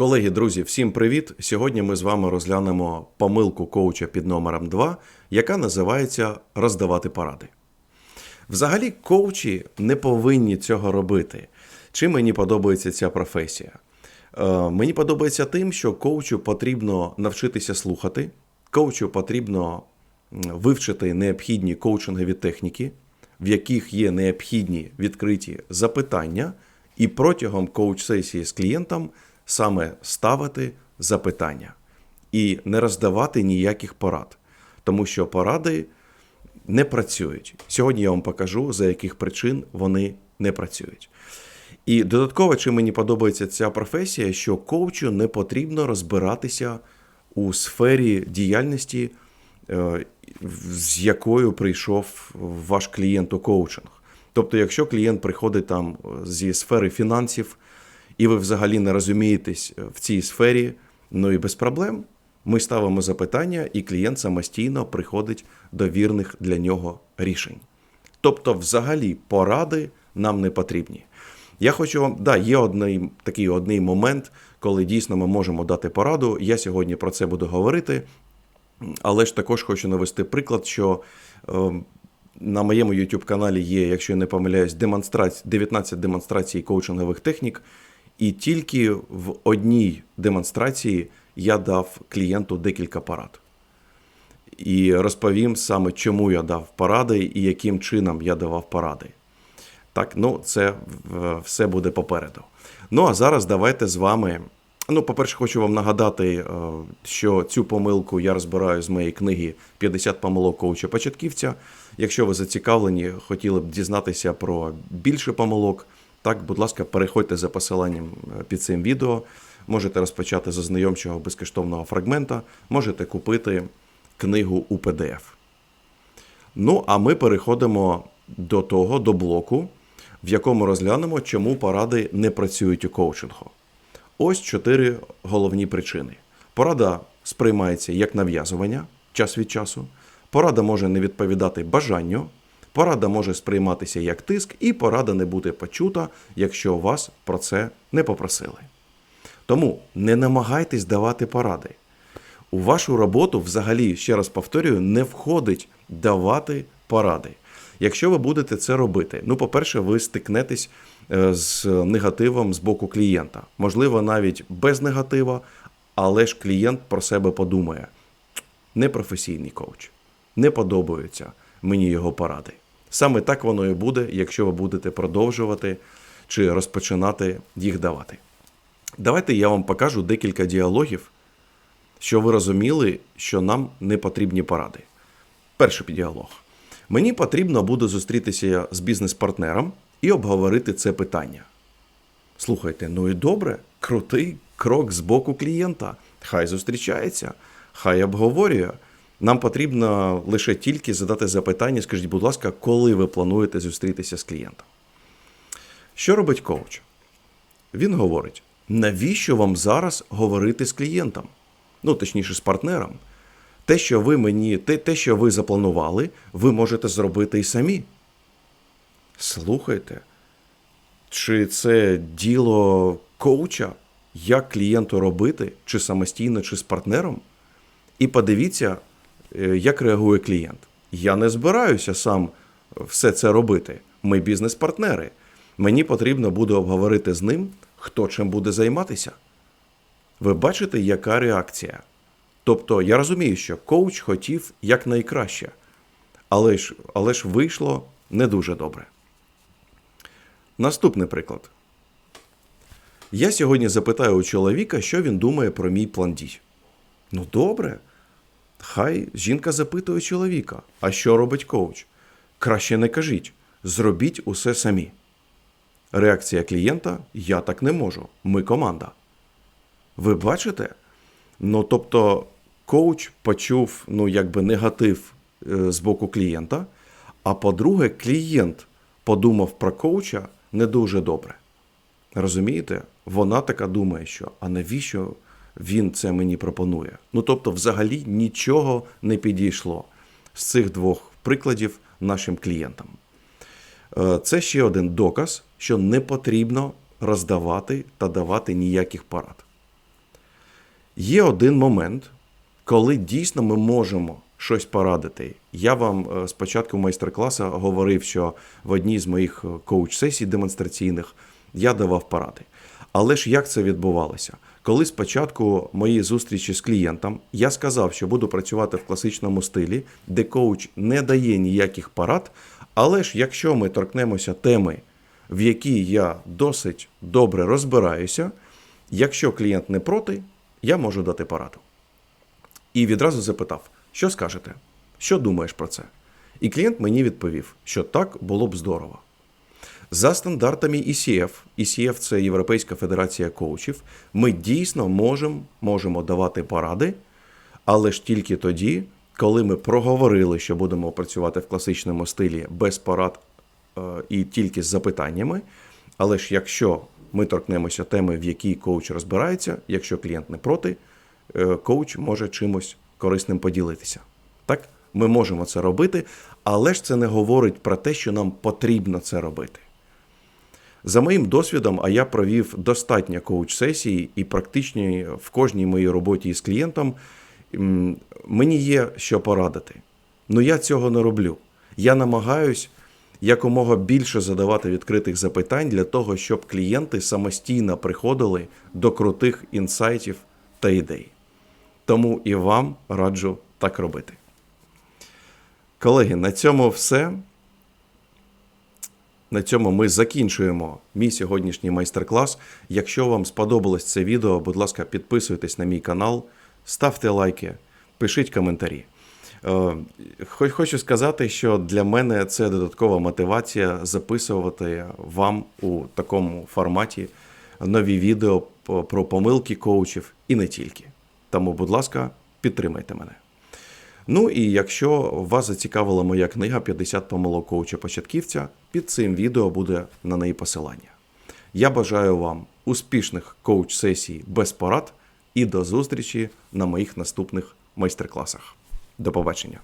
Колеги, друзі, всім привіт! Сьогодні ми з вами розглянемо помилку коуча під номером 2, яка називається роздавати поради. Взагалі, коучі не повинні цього робити. Чим мені подобається ця професія? Е, мені подобається тим, що коучу потрібно навчитися слухати, коучу потрібно вивчити необхідні коучингові техніки, в яких є необхідні відкриті запитання, і протягом коуч-сесії з клієнтом саме ставити запитання і не роздавати ніяких порад, тому що поради не працюють. Сьогодні я вам покажу, за яких причин вони не працюють. І додатково, чим мені подобається ця професія, що коучу не потрібно розбиратися у сфері діяльності, е, з якою прийшов ваш клієнт у коучинг. Тобто, якщо клієнт приходить там зі сфери фінансів, і ви взагалі не розумієтесь в цій сфері, ну і без проблем. Ми ставимо запитання, і клієнт самостійно приходить до вірних для нього рішень. Тобто, взагалі, поради нам не потрібні. Я хочу вам, да, є одний такий одний момент, коли дійсно ми можемо дати пораду. Я сьогодні про це буду говорити, але ж також хочу навести приклад, що е, на моєму YouTube каналі є, якщо я не помиляюсь, демонстраці... 19 демонстрацій коучингових технік, і тільки в одній демонстрації я дав клієнту декілька порад. І розповім саме, чому я дав поради і яким чином я давав поради. Так, ну це все буде попереду. Ну а зараз давайте з вами. Ну, по-перше, хочу вам нагадати, е, що цю помилку я розбираю з моєї книги «50 помилок коуча початківця. Якщо ви зацікавлені, хотіли б дізнатися про більше помилок, так, будь ласка, переходьте за посиланням е, під цим відео. Можете розпочати з ознайомчого безкоштовного фрагмента, можете купити книгу у PDF. Ну, а ми переходимо до того, до блоку, в якому розглянемо, чому поради не працюють у коучингу. Ось чотири головні причини. Порада сприймається як нав'язування час від часу. Порада може не відповідати бажанню. Порада може сприйматися як тиск, і порада не бути почута, якщо вас про це не попросили. Тому не намагайтесь давати поради. У вашу роботу, взагалі, ще раз повторюю, не входить давати поради. Якщо ви будете це робити, ну, по-перше, ви стикнетесь е, з негативом з боку клієнта. Можливо, навіть без негатива, але ж клієнт про себе подумає: непрофесійний коуч, не подобаються мені його поради. Саме так воно і буде, якщо ви будете продовжувати чи розпочинати їх давати. Давайте я вам покажу декілька діалогів, що ви розуміли, що нам не потрібні поради. Перший діалог. Мені потрібно буде зустрітися з бізнес-партнером і обговорити це питання. Слухайте, ну і добре, крутий крок з боку клієнта. Хай зустрічається, хай обговорює. Нам потрібно лише тільки задати запитання, скажіть, будь ласка, коли ви плануєте зустрітися з клієнтом? Що робить коуч? Він говорить: навіщо вам зараз говорити з клієнтом? Ну, точніше, з партнером. Те, що ви мені, те, те, що ви запланували, ви можете зробити і самі. Слухайте, чи це діло коуча, як клієнту робити, чи самостійно, чи з партнером? І подивіться, як реагує клієнт. Я не збираюся сам все це робити. Ми бізнес-партнери. Мені потрібно буде обговорити з ним, хто чим буде займатися. Ви бачите, яка реакція? Тобто, я розумію, що коуч хотів якнайкраще, але ж, але ж вийшло не дуже добре. Наступний приклад. Я сьогодні запитаю у чоловіка, що він думає про мій план дій. Ну, добре. Хай жінка запитує чоловіка, а що робить коуч? Краще не кажіть, зробіть усе самі. Реакція клієнта я так не можу. Ми команда. Ви бачите? Ну, тобто, коуч почув ну, якби негатив е, з боку клієнта, а по-друге, клієнт подумав про коуча не дуже добре. Розумієте? Вона така думає, що а навіщо він це мені пропонує? Ну тобто, взагалі нічого не підійшло з цих двох прикладів нашим клієнтам. Е, Це ще один доказ, що не потрібно роздавати та давати ніяких порад. Є один момент, коли дійсно ми можемо щось порадити. Я вам е, спочатку майстер-класу говорив, що в одній з моїх е, коуч-сесій демонстраційних я давав поради. Але ж як це відбувалося? Коли спочатку моєї зустрічі з клієнтом я сказав, що буду працювати в класичному стилі, де коуч не дає ніяких порад, але ж якщо ми торкнемося теми, в якій я досить добре розбираюся, якщо клієнт не проти, я можу дати пораду. І відразу запитав, що скажете? Що думаєш про це? І клієнт мені відповів, що так було б здорово. За стандартами ECF, ECF – це Європейська Федерація коучів, ми дійсно можемо, можемо давати поради, але ж тільки тоді, коли ми проговорили, що будемо працювати в класичному стилі без порад е, і тільки з запитаннями. Але ж якщо ми торкнемося теми, в якій коуч розбирається, якщо клієнт не проти, е, коуч може чимось корисним поділитися. Так, ми можемо це робити, але ж це не говорить про те, що нам потрібно це робити. За моїм досвідом, а я провів достатньо коуч-сесій і практично в кожній моїй роботі із клієнтом мені є що порадити. Ну я цього не роблю. Я намагаюсь якомога більше задавати відкритих запитань для того, щоб клієнти самостійно приходили до крутих інсайтів та ідей. Тому і вам раджу так робити. Колеги, на цьому все. На цьому ми закінчуємо мій сьогоднішній майстер-клас. Якщо вам сподобалось це відео, будь ласка, підписуйтесь на мій канал, ставте лайки, пишіть коментарі. Е, Хочу сказати, що для мене це додаткова мотивація записувати вам у такому форматі нові відео про помилки коучів і не тільки. Тому, будь ласка, підтримайте мене. Ну і якщо вас зацікавила моя книга «50 помилок коуча початківця, під цим відео буде на неї посилання. Я бажаю вам успішних коуч-сесій без порад і до зустрічі на моїх наступних майстер-класах. До побачення!